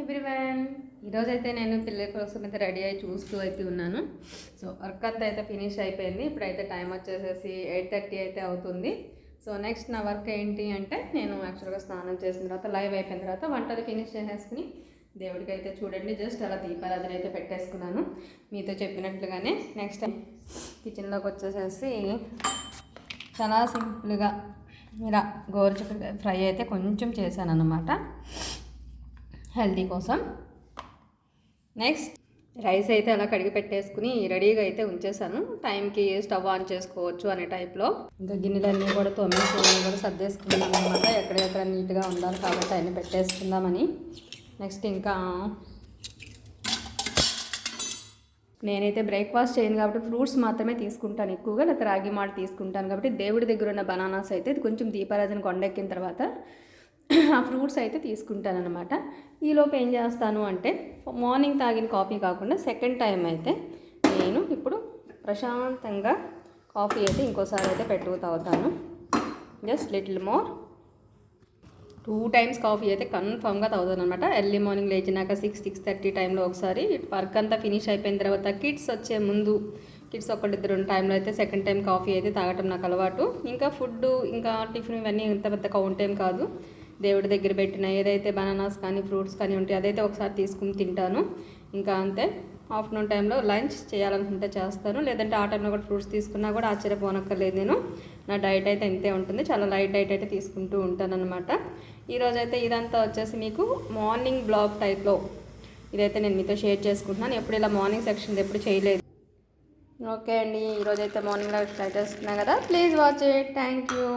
Everyone. ఈరోజైతే నేను పిల్లల కోసం అయితే రెడీ అయ్యి చూస్తూ అయితే ఉన్నాను. సో వర్క్ అంతా అయితే ఫినిష్ అయిపోయింది. ఇప్పుడైతే టైం వచ్చేసేసి ఎయిట్ థర్టీ అయితే అవుతుంది. సో నెక్స్ట్ నా వర్క్ ఏంటి అంటే నేను యాక్చువల్గా స్నానం చేసిన తర్వాత లైవ్ అయిపోయిన తర్వాత వంట అది ఫినిష్ చేసేసుకుని దేవుడికి అయితే చూడండి. జస్ట్ అలా దీపారాధన అయితే పెట్టేసుకున్నాను. మీతో చెప్పినట్లుగానే నెక్స్ట్ కిచెన్లోకి వచ్చేసేసి చాలా సింపుల్గా ఇలా గోరుచిక్కుడు ఫ్రై అయితే కొంచెం చేశాను అన్నమాట హెల్దీ కోసం. నెక్స్ట్ రైస్ అయితే అలా కడిగి పెట్టేసుకుని రెడీగా అయితే ఉంచేసాను. టైంకి స్టవ్ ఆన్ చేసుకోవచ్చు అనే టైప్లో. ఇంకా గిన్నెలన్నీ కూడా తొమ్మిది అన్నీ కూడా సర్దేసుకున్నాను అనమాట ఎక్కడెక్కడ నీట్గా ఉండాలి కాబట్టి అన్నీ పెట్టేసుకుందామని. నెక్స్ట్ ఇంకా నేనైతే బ్రేక్ఫాస్ట్ చేయను కాబట్టి ఫ్రూట్స్ మాత్రమే తీసుకుంటాను ఎక్కువగా. లేకపోతే రాగి మాల్ట్ తీసుకుంటాను కాబట్టి దేవుడి దగ్గర ఉన్న బనానాస్ అయితే ఇది కొంచెం దీపారాధన కొండెక్కిన తర్వాత ఆ ఫ్రూట్స్ అయితే తీసుకుంటానమాట ఈలోపు ఏం చేస్తాను అంటే మార్నింగ్ తాగిన కాఫీ కాకుండా సెకండ్ టైం అయితే నేను ఇప్పుడు ప్రశాంతంగా కాఫీ అయితే ఇంకోసారి అయితే పెట్టుకు తాగుతాను. Just little more. Two times coffee అయితే కన్ఫామ్గా తాగుతాను అనమాట ఎర్లీ మార్నింగ్ లేచినాక సిక్స్ సిక్స్ థర్టీ టైంలో ఒకసారి వర్క్ అంతా ఫినిష్ అయిపోయిన తర్వాత కిడ్స్ వచ్చే ముందు కిడ్స్ ఒకటిద్దరు టైంలో అయితే సెకండ్ టైం కాఫీ అయితే తాగటం నాకు అలవాటు. ఇంకా ఫుడ్ ఇంకా టిఫిన్ ఇవన్నీ ఇంత పెద్ద కౌంట్ ఏం కాదు. దేవుడి దగ్గర పెట్టిన ఏదైతే బనానాస్ కానీ ఫ్రూట్స్ కానీ ఉంటాయి అదైతే ఒకసారి తీసుకుని తింటాను. ఇంకా అంతే. ఆఫ్టర్నూన్ టైంలో లంచ్ చేయాలనుకుంటే చేస్తాను. లేదంటే ఆ టైంలో కూడా ఫ్రూట్స్ తీసుకున్నా కూడా ఆశ్చర్యపోనక్కర్లేదు నేను. నా డైట్ అయితే ఇంతే ఉంటుంది. చాలా లైట్ డైట్ అయితే తీసుకుంటూ ఉంటాను అనమాట ఈరోజు అయితే ఇదంతా వచ్చేసి మీకు మార్నింగ్ బ్లాగ్ టైప్లో ఇదైతే నేను మీతో షేర్ చేసుకుంటున్నాను. ఎప్పుడు ఇలా మార్నింగ్ సెక్షన్ ఎప్పుడు చేయలేదు. ఓకే అండి. ఈరోజు అయితే మార్నింగ్ లైవ్ ట్రై చేస్తున్నా కదా. Please watch it. Thank you.